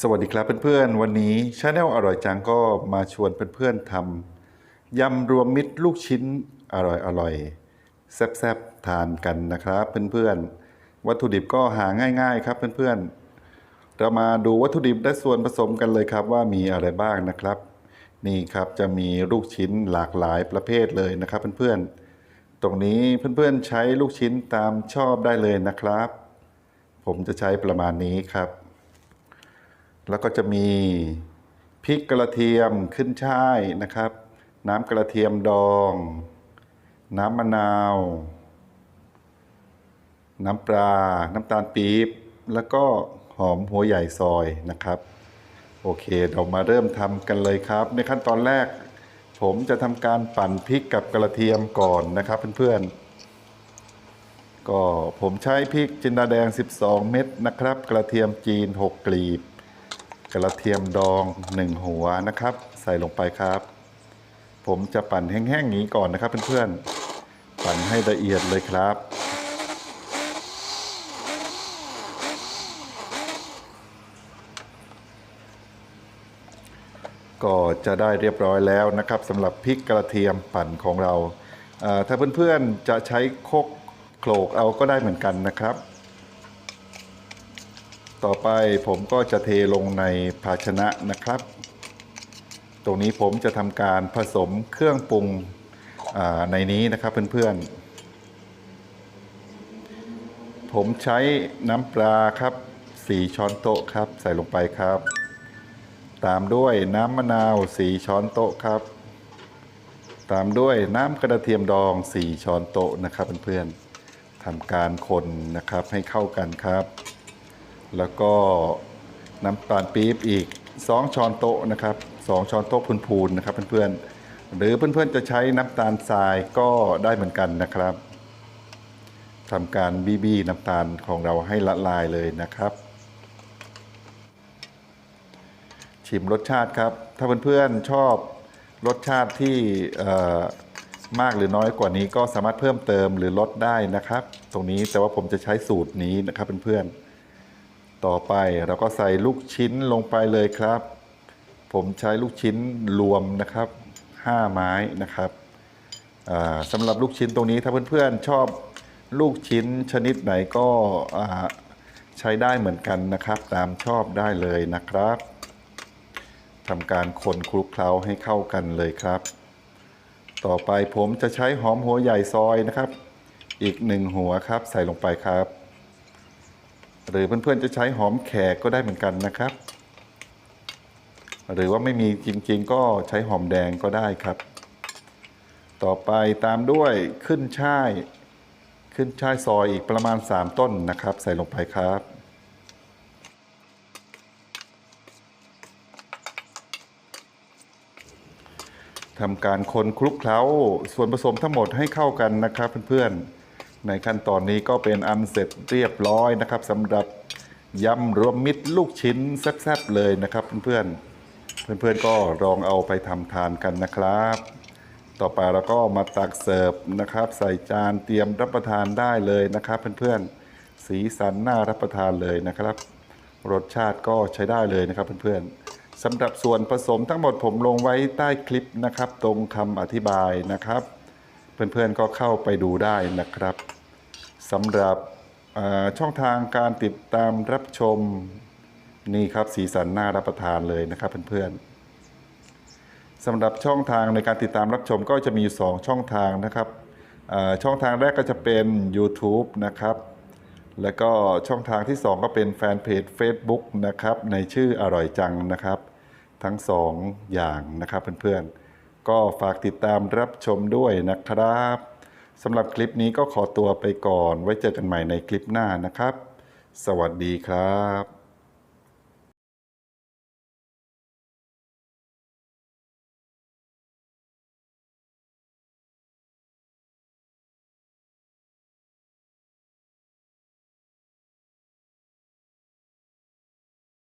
สวัสดีครับเพื่อนๆ วันนี้ชาแนลอร่อยจังก็มาชวนเพื่อนๆทำยำรวมมิตรลูกชิ้นอร่อยๆแซ่บๆทานกันนะครับเพื่อนๆ วัตถุดิบก็หาง่ายๆครับเพื่อนๆ เรามาดูวัตถุดิบและส่วนผสมกันเลยครับว่ามีอะไรบ้างนะครับ นี่ครับจะมีลูกชิ้นหลากหลายประเภทเลยนะครับเพื่อนๆ ตรงนี้เพื่อนๆใช้ลูกชิ้นตามชอบได้เลยนะครับ ผมจะใช้ประมาณนี้ครับ แล้วก็จะมีพริกกระเทียมขึ้นช่ายนะครับ น้ำกระเทียมดอง น้ำมะนาว น้ำปลา น้ำตาลปี๊บ แล้วก็หอมหัวใหญ่ซอยนะครับ โอเคเรามาเริ่มทำกันเลยครับ ในขั้นตอนแรก ผมจะทำการปั่นพริกกับกระเทียมก่อนนะครับเพื่อนๆ ก็ผมใช้พริกจินดาแดง 12 เม็ดนะครับ กระเทียมจีน 6 กลีบ กระเทียมดอง1หัวนะครับ ใส่ลงไปครับ ผมจะปั่นแห้งๆนี้ก่อนนะครับเพื่อนๆปั่นให้ละเอียดเลยครับก็จะได้เรียบร้อยแล้วนะครับสำหรับพริกกระเทียมปั่นของเรา ถ้าเพื่อนๆจะใช้โคกโขลกเอาก็ได้เหมือนกันนะครับ ต่อไปผมก็จะเทลงในภาชนะนะครับ ตรงนี้ผมจะทำการผสมเครื่องปรุงในนี้นะครับเพื่อนๆ ผมใช้น้ำปลาครับ4ช้อนโต๊ะครับ ใส่ลงไปครับ ตามด้วยน้ำมะนาว4ช้อนโต๊ะครับ ตามด้วยน้ำกระเทียมดอง4ช้อนโต๊ะนะครับเพื่อนๆทำการคนนะครับให้เข้ากันครับ แล้วก็น้ำตาลปี๊บอีก 2 ช้อนโต๊ะนะครับ2ช้อนโต๊ะพูนๆนะครับเพื่อนๆหรือเพื่อนๆจะใช้น้ำตาลทรายก็ได้เหมือนกันนะครับทำการบีบีน้ำตาลของเราให้ละลายเลยนะครับ ชิมรสชาติครับ ถ้าเพื่อนๆชอบรสชาติที่มากหรือน้อยกว่านี้ก็สามารถเพิ่มเติมหรือลดได้นะครับ ตรงนี้แต่ว่าผมจะใช้สูตรนี้นะครับเพื่อนๆ ต่อไปเราก็ใส่ลูกชิ้นลงไปเลยครับ ผมใช้ลูกชิ้นรวมนะครับ 5 ไม้นะครับสำหรับลูกชิ้นตรงนี้ถ้าเพื่อนๆชอบลูกชิ้นชนิดไหนก็ใช้ได้เหมือนกันนะครับ ตามชอบได้เลยนะครับทำการคนคลุกเคล้าให้เข้ากันเลยครับ ต่อไปผมจะใช้หอมหัวใหญ่ซอยนะครับ อีกหนึ่งหัวครับใส่ลงไปครับ หรือเพื่อนๆจะใช้หอมแขกก็ได้เหมือนกันนะครับ หรือว่าไม่มีจริงๆ ก็ใช้หอมแดงก็ได้ครับ ต่อไปตามด้วยขึ้นช่าย ขึ้นช่ายซอยอีกประมาณ 3 ต้นนะครับ ใส่ลงไปครับทำการคนคลุกเคล้าส่วนผสมทั้งหมดให้เข้ากันนะครับเพื่อนๆ ในขั้นตอนนี้ก็เป็นอันเสร็จเรียบร้อยนะครับสำหรับยำรวมมิตรลูกชิ้นแซ่บๆเลยนะครับเพื่อนๆเพื่อนๆก็ลองเอาไปทำทานกันนะครับ ต่อไปเราก็มาตักเสิร์ฟนะครับ ใส่จานเตรียมรับประทานได้เลยนะครับ เพื่อนๆสีสันน่ารับประทานเลยนะครับ รสชาติก็ใช้ได้เลยนะครับเพื่อนๆสำหรับส่วนผสมทั้งหมดผมลงไว้ใต้คลิปนะครับ ตรงคำอธิบายนะครับ เพื่อนๆก็เข้าไปดูได้นะครับ สำหรับช่องทางการติดตามรับชมนี่ครับสีสันน่ารับประทานเลยนะครับเพื่อนๆสำหรับช่องทางในการติดตามรับชมก็จะมีอยู่สองช่องทางนะครับช่องทางแรกก็จะเป็น YouTube นะครับ แล้วก็ช่องทางที่ 2 ก็เป็นแฟนเพจ Facebook นะครับในชื่ออร่อยจังนะครับ ทั้ง 2 อย่างนะครับเพื่อนๆก็ฝากติดตามรับชมด้วยนะครับ สำหรับคลิปนี้ก็ขอตัวไปก่อน ไว้เจอกันใหม่ในคลิปหน้านะครับ สวัสดีครับ